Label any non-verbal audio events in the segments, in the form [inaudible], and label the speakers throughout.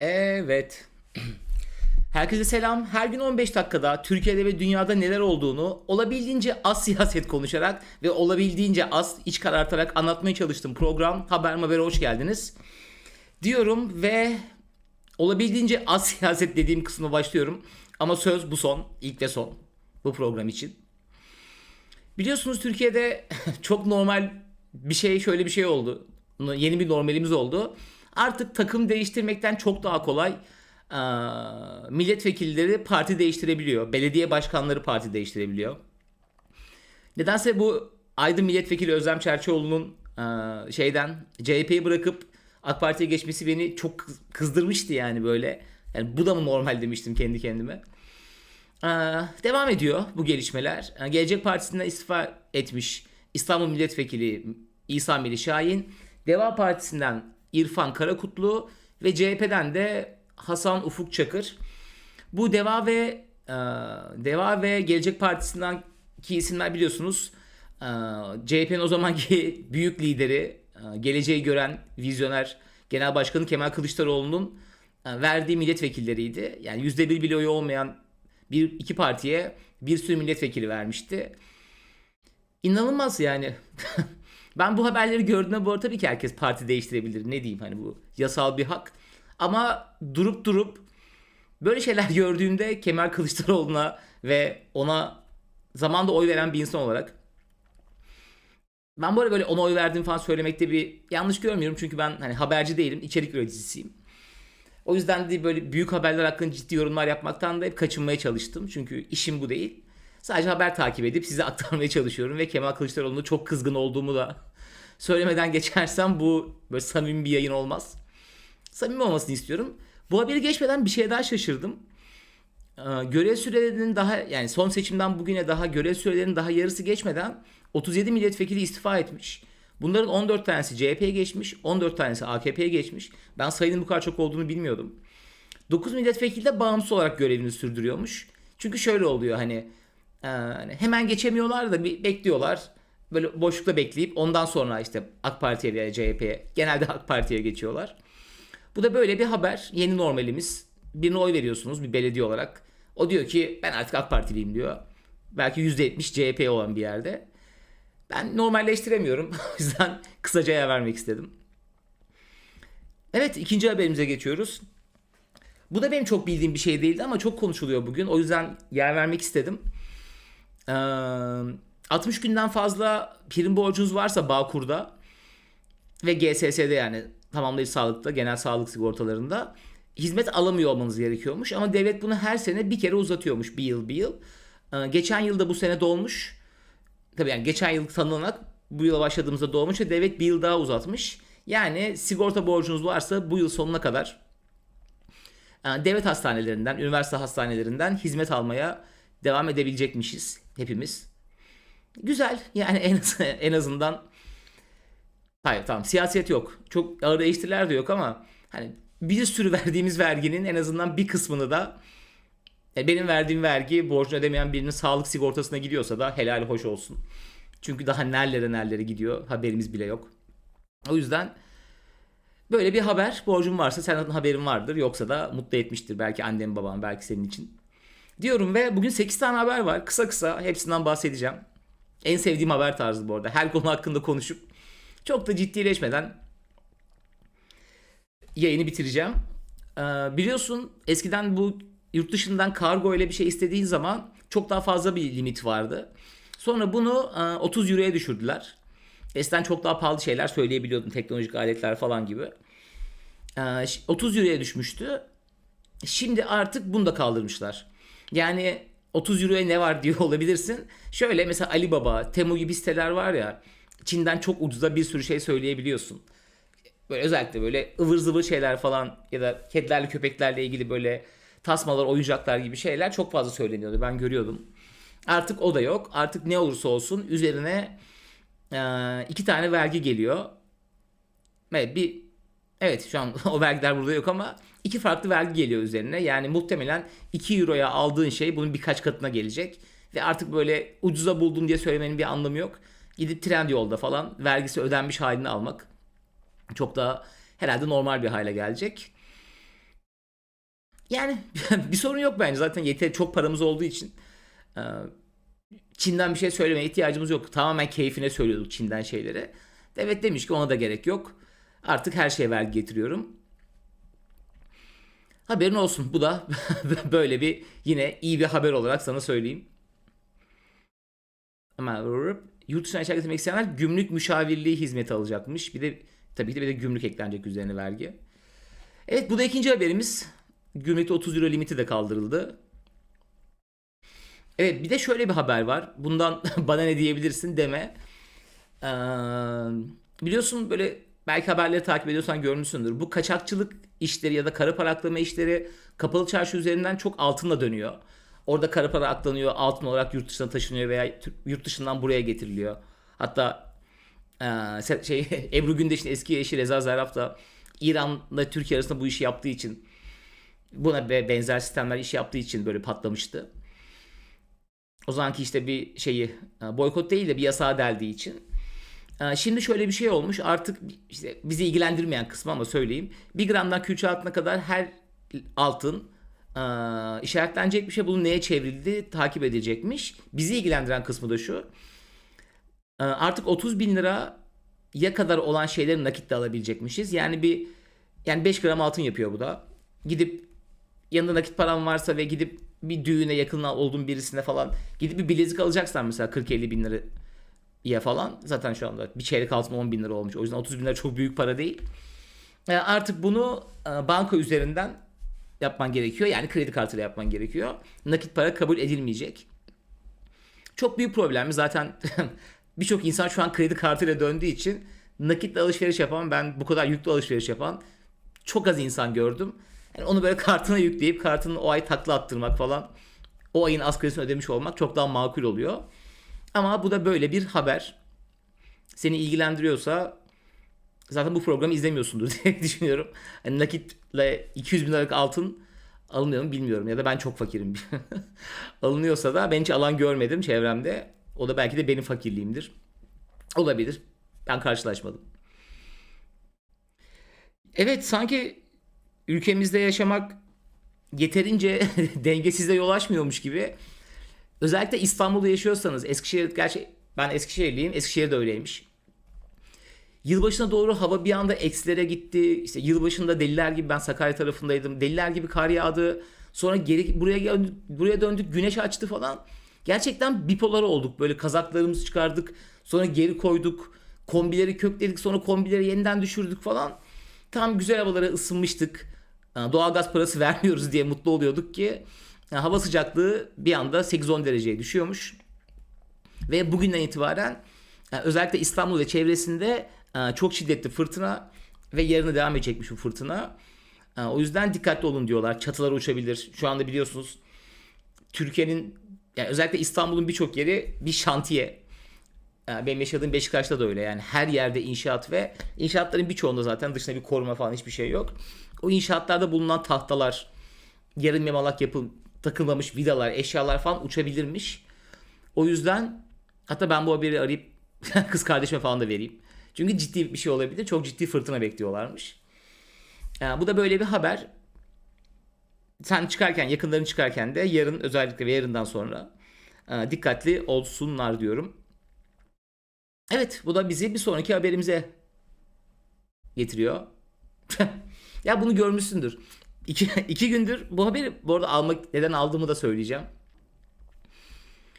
Speaker 1: Evet. Herkese selam. Her gün 15 dakikada Türkiye'de ve dünyada neler olduğunu olabildiğince az siyaset konuşarak ve olabildiğince az iç karartarak anlatmaya çalıştığım program Haber Haber'e hoş geldiniz. Diyorum ve olabildiğince az siyaset dediğim kısma başlıyorum. Ama söz bu son, ilk ve son bu program için. Biliyorsunuz Türkiye'de [laughs] çok normal bir şey şöyle bir şey oldu. Yeni bir normalimiz oldu. Artık takım değiştirmekten çok daha kolay eee, milletvekilleri parti değiştirebiliyor. Belediye başkanları parti değiştirebiliyor. Nedense bu Aydın Milletvekili Özlem Çerçioğlu'nun eee, şeyden CHP'yi bırakıp AK Parti'ye geçmesi beni çok kız- kızdırmıştı yani böyle. Yani bu da mı normal demiştim kendi kendime. Ee, devam ediyor bu gelişmeler. Ee, Gelecek Partisi'nden istifa etmiş İstanbul Milletvekili İsa Melih Şahin, Deva Partisi'nden İrfan Karakutlu ve CHP'den de Hasan Ufuk Çakır. Bu Deva ve e, Deva ve Gelecek Partisi'nden ki isimler biliyorsunuz. E, CHP'nin o zamanki [laughs] büyük lideri, e, geleceği gören vizyoner Genel Başkanı Kemal Kılıçdaroğlu'nun e, verdiği milletvekilleriydi. Yani %1 bile oyu olmayan bir iki partiye bir sürü milletvekili vermişti. İnanılmaz yani. [laughs] ben bu haberleri gördüğümde bu arada tabii ki herkes parti değiştirebilir. Ne diyeyim hani bu yasal bir hak. Ama durup durup böyle şeyler [laughs] gördüğümde Kemal Kılıçdaroğlu'na ve ona zamanda oy veren bir insan olarak ben arada böyle ona oy verdiğimi falan söylemekte bir yanlış görmüyorum. Çünkü ben hani haberci değilim, içerik üreticisiyim. O yüzden de böyle büyük haberler hakkında ciddi yorumlar yapmaktan da hep kaçınmaya çalıştım. Çünkü işim bu değil. Sadece haber takip edip size aktarmaya çalışıyorum ve Kemal Kılıçdaroğlu'na çok kızgın olduğumu da söylemeden geçersem bu böyle samimi bir yayın olmaz. Samimi olmasını istiyorum. Bu haberi geçmeden bir şeye daha şaşırdım. Ee, görev sürelerinin daha yani son seçimden bugüne daha görev sürelerinin daha yarısı geçmeden 37 milletvekili istifa etmiş. Bunların 14 tanesi CHP'ye geçmiş, 14 tanesi AKP'ye geçmiş. Ben sayının bu kadar çok olduğunu bilmiyordum. 9 milletvekili de bağımsız olarak görevini sürdürüyormuş. Çünkü şöyle oluyor hani e, hemen geçemiyorlar da bir bekliyorlar. Böyle boşlukta bekleyip ondan sonra işte AK Parti'ye veya CHP'ye genelde AK Parti'ye geçiyorlar. Bu da böyle bir haber. Yeni normalimiz. Birine oy veriyorsunuz bir belediye olarak. O diyor ki ben artık AK Partiliyim diyor. Belki %70 CHP olan bir yerde. Ben normalleştiremiyorum. [laughs] o yüzden kısaca yer vermek istedim. Evet ikinci haberimize geçiyoruz. Bu da benim çok bildiğim bir şey değildi ama çok konuşuluyor bugün. O yüzden yer vermek istedim. Ee, 60 günden fazla prim borcunuz varsa Bağkur'da ve GSS'de yani tamamlayıcı sağlıkta, genel sağlık sigortalarında hizmet alamıyor olmanız gerekiyormuş. Ama devlet bunu her sene bir kere uzatıyormuş. Bir yıl bir yıl. Geçen yılda bu sene dolmuş. Tabii yani geçen yıl tanınarak bu yıla başladığımızda doğmuş ve devlet bir yıl daha uzatmış. Yani sigorta borcunuz varsa bu yıl sonuna kadar devlet hastanelerinden, üniversite hastanelerinden hizmet almaya devam edebilecekmişiz hepimiz. Güzel yani en, [laughs] en azından hayır tamam siyaset yok. Çok ağır eleştiriler de yok ama hani bir sürü [laughs] verdiğimiz verginin en azından bir kısmını da e, benim verdiğim vergi borcunu ödemeyen birinin sağlık sigortasına gidiyorsa da helal hoş olsun. Çünkü daha nerelere nerelere gidiyor haberimiz bile yok. O yüzden böyle bir haber borcun varsa senden haberin vardır. Yoksa da mutlu etmiştir belki annem babam belki senin için. Diyorum ve bugün 8 tane haber var. Kısa kısa hepsinden bahsedeceğim. En sevdiğim haber tarzı bu arada. Her konu hakkında konuşup çok da ciddileşmeden yayını bitireceğim. Ee, biliyorsun eskiden bu yurt dışından kargo ile bir şey istediğin zaman çok daha fazla bir limit vardı. Sonra bunu e, 30 euroya düşürdüler. Eskiden çok daha pahalı şeyler söyleyebiliyordun teknolojik aletler falan gibi. Ee, ş- 30 euroya düşmüştü. Şimdi artık bunu da kaldırmışlar. Yani 30 euroya ne var diyor [laughs] olabilirsin. Şöyle mesela Alibaba, Temu gibi siteler var ya. Çin'den çok ucuza bir sürü şey söyleyebiliyorsun. Böyle özellikle böyle ıvır zıvır şeyler falan ya da kedilerle köpeklerle ilgili böyle tasmalar, oyuncaklar gibi şeyler çok fazla söyleniyordu. Ben görüyordum. Artık o da yok. Artık ne olursa olsun üzerine iki tane vergi geliyor. Evet bir evet şu an [laughs] o vergiler burada yok ama iki farklı vergi geliyor üzerine. Yani muhtemelen 2 euroya aldığın şey bunun birkaç katına gelecek. Ve artık böyle ucuza buldum diye söylemenin bir anlamı yok. Gidip Trendyol'da falan vergisi ödenmiş halini almak çok daha herhalde normal bir hale gelecek. Yani [laughs] bir sorun yok bence. Zaten yeter çok paramız olduğu için. Çin'den bir şey söylemeye ihtiyacımız yok. Tamamen keyfine söylüyorduk Çin'den şeyleri. Evet demiş ki ona da gerek yok. Artık her şeye vergi getiriyorum. Haberin olsun. Bu da [laughs] böyle bir yine iyi bir haber olarak sana söyleyeyim. Ama yurt dışına eşya getirmek isteyenler gümrük müşavirliği hizmeti alacakmış. Bir de tabii ki de bir de gümrük eklenecek üzerine vergi. Evet bu da ikinci haberimiz. Gümrükte 30 euro limiti de kaldırıldı. Evet bir de şöyle bir haber var. Bundan [laughs] bana ne diyebilirsin deme. Ee, biliyorsun böyle belki haberleri takip ediyorsan görmüşsündür. Bu kaçakçılık işleri ya da kara para aklama işleri kapalı çarşı üzerinden çok altınla dönüyor. Orada kara para aklanıyor, altın olarak yurt dışına taşınıyor veya yurt dışından buraya getiriliyor. Hatta e, şey [laughs] Ebru Gündeş'in eski eşi Reza Zarrab da İran'la Türkiye arasında bu işi yaptığı için buna benzer sistemler iş yaptığı için böyle patlamıştı. O zamanki işte bir şeyi boykot değil de bir yasağa deldiği için. E, şimdi şöyle bir şey olmuş artık işte bizi ilgilendirmeyen kısmı ama söyleyeyim. Bir gramdan külçe kadar her altın e, işaretlenecek bir şey. Bunun neye çevrildi takip edilecekmiş. Bizi ilgilendiren kısmı da şu. Artık 30 bin lira ya kadar olan şeyleri nakitle alabilecekmişiz. Yani bir yani 5 gram altın yapıyor bu da. Gidip yanında nakit param varsa ve gidip bir düğüne yakın olduğun birisine falan gidip bir bilezik alacaksan mesela 40-50 bin lira ya falan zaten şu anda bir çeyrek altın 10 bin lira olmuş. O yüzden 30 bin lira çok büyük para değil. Yani artık bunu e, banka üzerinden yapman gerekiyor. Yani kredi kartıyla yapman gerekiyor. Nakit para kabul edilmeyecek. Çok büyük problemi zaten [laughs] birçok insan şu an kredi kartıyla döndüğü için nakitle alışveriş yapan ben bu kadar yüklü alışveriş yapan çok az insan gördüm. Yani onu böyle [laughs] kartına yükleyip kartını o ay takla attırmak falan o ayın asgarisini ödemiş olmak çok daha makul oluyor. Ama bu da böyle bir haber. Seni ilgilendiriyorsa zaten bu programı izlemiyorsundur [laughs] diye düşünüyorum. Yani nakitle 200 bin liralık altın alınıyor mu bilmiyorum ya da ben çok fakirim. [laughs] Alınıyorsa da ben hiç alan görmedim çevremde. O da belki de benim fakirliğimdir. Olabilir. Ben karşılaşmadım. Evet sanki ülkemizde yaşamak yeterince [laughs] dengesizle yol açmıyormuş gibi. Özellikle İstanbul'da yaşıyorsanız Eskişehir gerçi ben Eskişehirliyim. Eskişehir de öyleymiş. Yılbaşına doğru hava bir anda eksilere gitti. İşte yılbaşında deliler gibi ben Sakarya tarafındaydım. Deliler gibi kar yağdı. Sonra geri buraya buraya döndük. Güneş açtı falan. Gerçekten bipolar olduk. Böyle kazaklarımızı çıkardık. Sonra geri koyduk. Kombileri kökledik. Sonra kombileri yeniden düşürdük falan. Tam güzel havalara ısınmıştık. Doğalgaz parası [laughs] vermiyoruz diye mutlu oluyorduk ki hava sıcaklığı bir anda 8-10 dereceye düşüyormuş. Ve bugünden itibaren özellikle İstanbul ve çevresinde çok şiddetli fırtına ve yarına devam edecekmiş bu fırtına. O yüzden dikkatli olun diyorlar. Çatılar uçabilir. Şu anda biliyorsunuz Türkiye'nin yani özellikle İstanbul'un birçok yeri bir şantiye. Benim yaşadığım Beşiktaş'ta da öyle. Yani her yerde inşaat ve inşaatların birçoğunda zaten dışında bir koruma falan hiçbir şey yok. O inşaatlarda bulunan tahtalar, yarım yamalak yapı takılmamış vidalar, eşyalar falan uçabilirmiş. O yüzden hatta ben bu haberi arayıp [laughs] kız kardeşime falan da vereyim. Çünkü ciddi bir şey olabilir. Çok ciddi fırtına bekliyorlarmış. Yani bu da böyle bir haber. Sen çıkarken, yakınların çıkarken de yarın özellikle ve yarından sonra e, dikkatli olsunlar diyorum. Evet bu da bizi bir sonraki haberimize getiriyor. [laughs] ya bunu görmüşsündür. İki, [laughs] iki gündür bu haberi bu arada almak neden aldığımı da söyleyeceğim.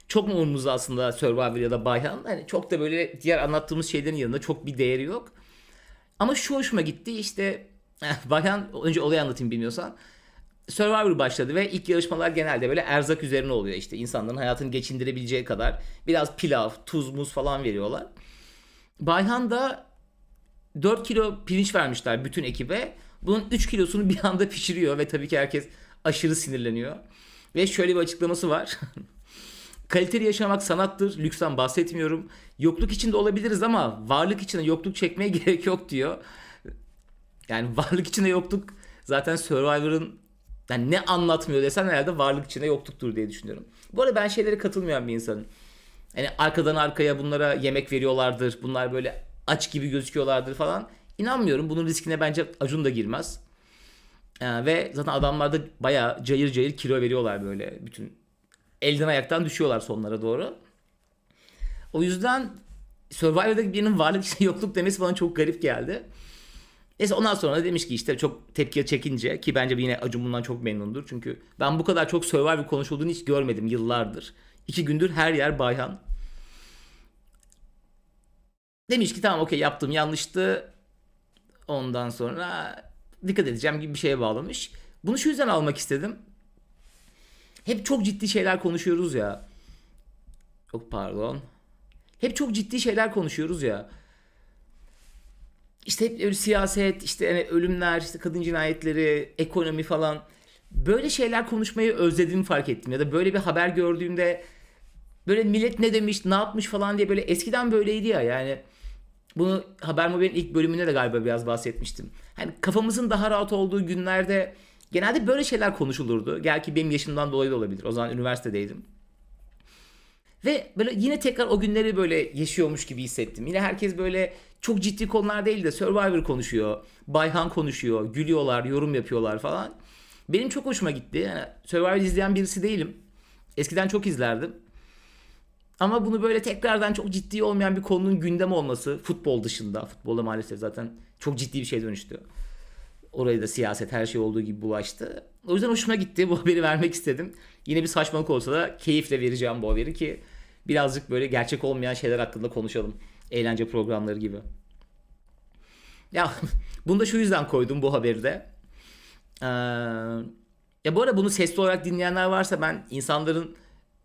Speaker 1: Çok mu umurumuzda aslında Survivor ya da Bayhan? Hani çok da böyle diğer anlattığımız şeylerin yanında çok bir değeri yok. Ama şu hoşuma gitti işte [laughs] Bayhan önce olayı anlatayım bilmiyorsan. Survivor başladı ve ilk yarışmalar genelde böyle erzak üzerine oluyor. İşte insanların hayatını geçindirebileceği kadar biraz pilav, tuz, muz falan veriyorlar. Bayhan da 4 kilo pirinç vermişler bütün ekibe. Bunun 3 kilosunu bir anda pişiriyor ve tabii ki herkes aşırı sinirleniyor. Ve şöyle bir açıklaması var. [laughs] Kaliteli yaşamak sanattır. Lüksten bahsetmiyorum. Yokluk içinde olabiliriz ama varlık içinde yokluk çekmeye [laughs] gerek yok diyor. Yani varlık içinde yokluk zaten Survivor'ın yani ne anlatmıyor desen herhalde varlık içinde yokluktur diye düşünüyorum. Bu arada ben şeylere katılmayan bir insanım. Yani arkadan arkaya bunlara yemek veriyorlardır. Bunlar böyle aç gibi gözüküyorlardır falan. İnanmıyorum. Bunun riskine bence Acun da girmez. Ee, ve zaten adamlar da bayağı cayır cayır kilo veriyorlar böyle. Bütün elden ayaktan düşüyorlar sonlara doğru. O yüzden Survivor'daki birinin varlık işte [laughs] yokluk demesi bana çok garip geldi. Neyse ondan sonra da demiş ki işte çok tepkiye çekince ki bence yine Acun bundan çok memnundur. Çünkü ben bu kadar çok Survivor konuşulduğunu hiç görmedim yıllardır. İki gündür her yer Bayhan. Demiş ki tamam okey yaptım yanlıştı. Ondan sonra dikkat edeceğim gibi bir şeye bağlamış. Bunu şu yüzden almak istedim. Hep çok ciddi şeyler konuşuyoruz ya. Çok pardon. Hep çok ciddi şeyler konuşuyoruz ya. İşte hep öyle siyaset, işte hani ölümler, işte kadın cinayetleri, ekonomi falan. Böyle şeyler konuşmayı özlediğimi fark ettim. Ya da böyle bir haber gördüğümde böyle millet ne demiş, ne yapmış falan diye böyle eskiden böyleydi ya yani. Bunu Haber Mobil'in ilk bölümünde de galiba biraz bahsetmiştim. Hani kafamızın daha rahat olduğu günlerde genelde böyle şeyler konuşulurdu. Gel ki benim yaşımdan dolayı da olabilir. O zaman üniversitedeydim. Ve böyle yine tekrar o günleri böyle yaşıyormuş gibi hissettim. Yine herkes böyle çok ciddi konular değil de Survivor konuşuyor. Bayhan konuşuyor. Gülüyorlar, yorum yapıyorlar falan. Benim çok hoşuma gitti. Yani Survivor izleyen birisi değilim. Eskiden çok izlerdim. Ama bunu böyle tekrardan çok ciddi olmayan bir konunun gündem olması futbol dışında. Futbolda maalesef zaten çok ciddi bir şey dönüştü. Orayı da siyaset her şey olduğu gibi bulaştı. O yüzden hoşuma gitti. Bu haberi vermek istedim. Yine bir saçmalık olsa da keyifle vereceğim bu haberi ki birazcık böyle gerçek olmayan şeyler hakkında konuşalım. Eğlence programları gibi. Ya [laughs] bunu da şu yüzden koydum bu haberi de. Ee, ya bu arada bunu sesli olarak dinleyenler varsa ben insanların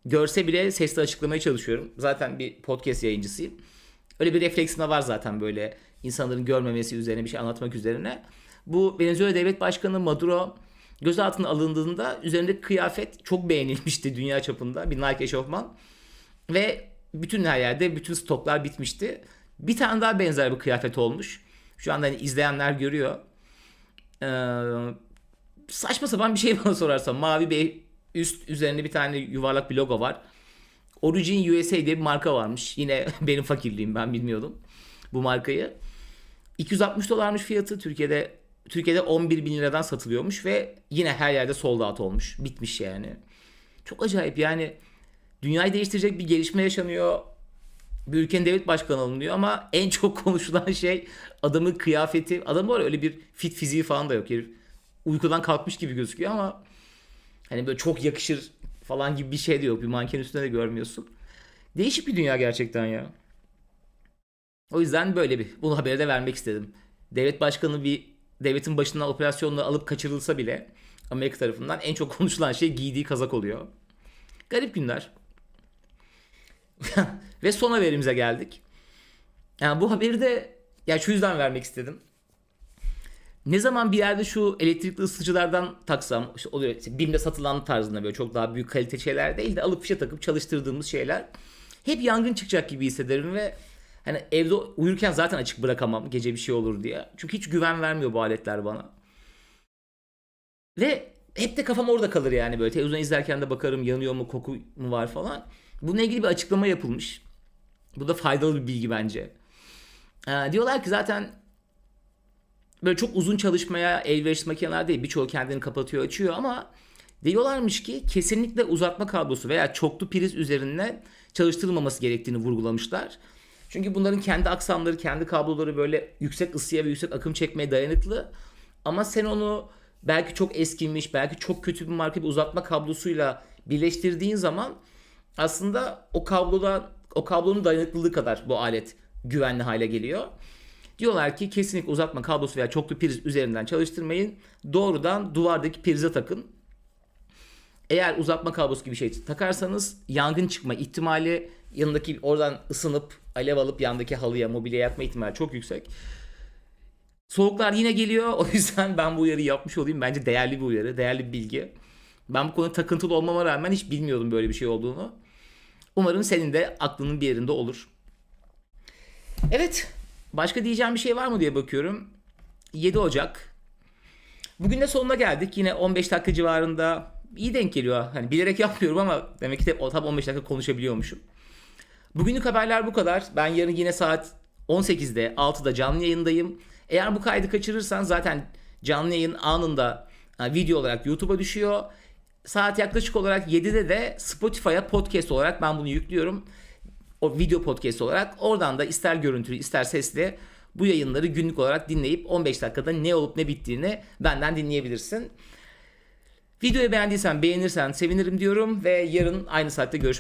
Speaker 1: görse bile sesli açıklamaya çalışıyorum. Zaten bir podcast yayıncısıyım. Öyle bir refleksim var zaten böyle insanların görmemesi üzerine bir şey anlatmak üzerine. Bu Venezuela Devlet Başkanı Maduro gözaltına alındığında üzerindeki kıyafet çok beğenilmişti dünya çapında. Bir Nike eşofman. Ve bütün her yerde bütün stoklar bitmişti. Bir tane daha benzer bir kıyafet olmuş. Şu anda hani izleyenler görüyor. Ee, saçma sapan bir şey [laughs] bana sorarsan. Mavi bir üst üzerinde bir tane yuvarlak bir logo var. Origin USA diye bir marka varmış. Yine [laughs] benim fakirliğim ben bilmiyordum bu markayı. 260 dolarmış fiyatı Türkiye'de Türkiye'de 11 bin liradan satılıyormuş ve yine her yerde sold out olmuş. Bitmiş yani. Çok acayip yani dünyayı değiştirecek bir gelişme yaşanıyor. Bir ülkenin devlet başkanı alınıyor ama en çok [laughs] konuşulan şey adamın kıyafeti. Adam var öyle bir fit fiziği falan da yok. Herif uykudan kalkmış gibi gözüküyor ama hani böyle çok yakışır falan gibi bir şey de yok. Bir manken üstünde de görmüyorsun. Değişik bir dünya gerçekten ya. O yüzden böyle bir bunu haberi de vermek istedim. Devlet başkanı bir devletin başından operasyonla alıp kaçırılsa bile Amerika tarafından en çok [laughs] konuşulan şey giydiği kazak oluyor. Garip günler. [laughs] Ve son haberimize geldik. Yani bu haberi de ya şu yüzden vermek istedim. Ne zaman bir yerde şu elektrikli ısıtıcılardan taksam, işte oluyor işte BİM'de satılan tarzında böyle çok daha büyük kalite şeyler değil de alıp fişe takıp çalıştırdığımız şeyler hep yangın çıkacak gibi hissederim ve hani evde uyurken zaten açık bırakamam gece bir şey olur diye. Çünkü hiç güven vermiyor bu aletler bana. Ve hep de kafam orada kalır yani böyle televizyon izlerken de bakarım yanıyor mu koku mu var falan. Bununla ilgili bir açıklama yapılmış. Bu da faydalı bir bilgi bence. Ee, diyorlar ki zaten böyle çok uzun çalışmaya elverişli makineler değil. Birçoğu kendini kapatıyor açıyor ama diyorlarmış ki kesinlikle uzatma kablosu veya çoklu priz üzerine çalıştırılmaması gerektiğini vurgulamışlar. Çünkü bunların kendi aksamları, kendi kabloları böyle yüksek ısıya ve yüksek akım çekmeye dayanıklı. Ama sen onu belki çok eskimiş, belki çok kötü bir marka bir uzatma kablosuyla birleştirdiğin zaman aslında o kablodan o kablonun dayanıklılığı kadar bu alet güvenli hale geliyor. Diyorlar ki kesinlikle uzatma kablosu veya çoklu priz üzerinden çalıştırmayın. Doğrudan duvardaki prize takın. Eğer uzatma kablosu gibi şey takarsanız yangın çıkma ihtimali yanındaki oradan ısınıp alev alıp yandaki halıya mobilya yakma ihtimali çok yüksek. Soğuklar yine geliyor. [laughs] O yüzden ben bu uyarıyı yapmış olayım. Bence değerli bir uyarı, değerli bir bilgi. Ben bu konuda takıntılı olmama rağmen hiç bilmiyordum böyle bir şey olduğunu. Umarım senin de aklının bir yerinde olur. Evet. Başka diyeceğim bir şey var mı diye bakıyorum. 7 Ocak. Bugün de sonuna geldik. Yine 15 dakika civarında iyi denk geliyor. Hani bilerek yapmıyorum ama demek ki de tam 15 dakika konuşabiliyormuşum. Bugünlük haberler bu kadar. Ben yarın yine saat 18'de 6'da canlı yayındayım. Eğer bu kaydı kaçırırsan zaten canlı yayın anında video olarak YouTube'a düşüyor. Saat yaklaşık olarak 7'de de Spotify'a podcast olarak ben bunu yüklüyorum. O video podcast olarak. Oradan da ister görüntülü ister sesli bu yayınları günlük olarak dinleyip 15 dakikada ne olup ne bittiğini benden dinleyebilirsin. Videoyu beğendiysen beğenirsen sevinirim diyorum ve yarın aynı saatte görüşmek